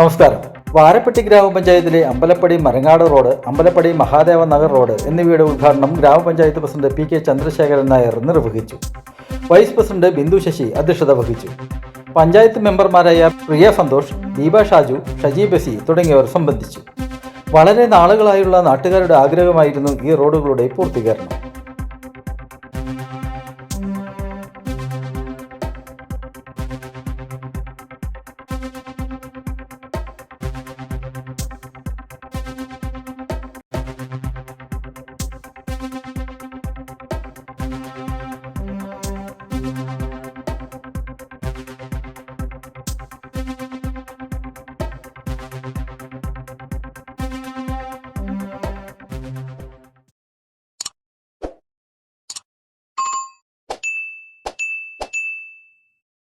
നമസ്കാരം. വാരപ്പെട്ടി ഗ്രാമപഞ്ചായത്തിലെ Ambalappady Marangad road Ambalappady Mahadeva Nagar road എന്നിവയുടെ ഉദ്ഘാടനം gramapanchayat president P K Chandrasekharan Nair നിർവഹിച്ചു. വൈസ് പ്രസിഡന്റ് ബിന്ദു ശശി അധ്യക്ഷത വഹിച്ചു. പഞ്ചായത്ത് മെമ്പർമാരായ പ്രിയ സന്തോഷ് ദീപ ഷാജു ഷജി ബസി തുടങ്ങിയവർ സംബന്ധിച്ചു. വളരെ നാളുകളായുള്ള നാട്ടുകാരുടെ ആഗ്രഹമായിരുന്നു ഈ റോഡുകളുടെ പൂർത്തീകരണം.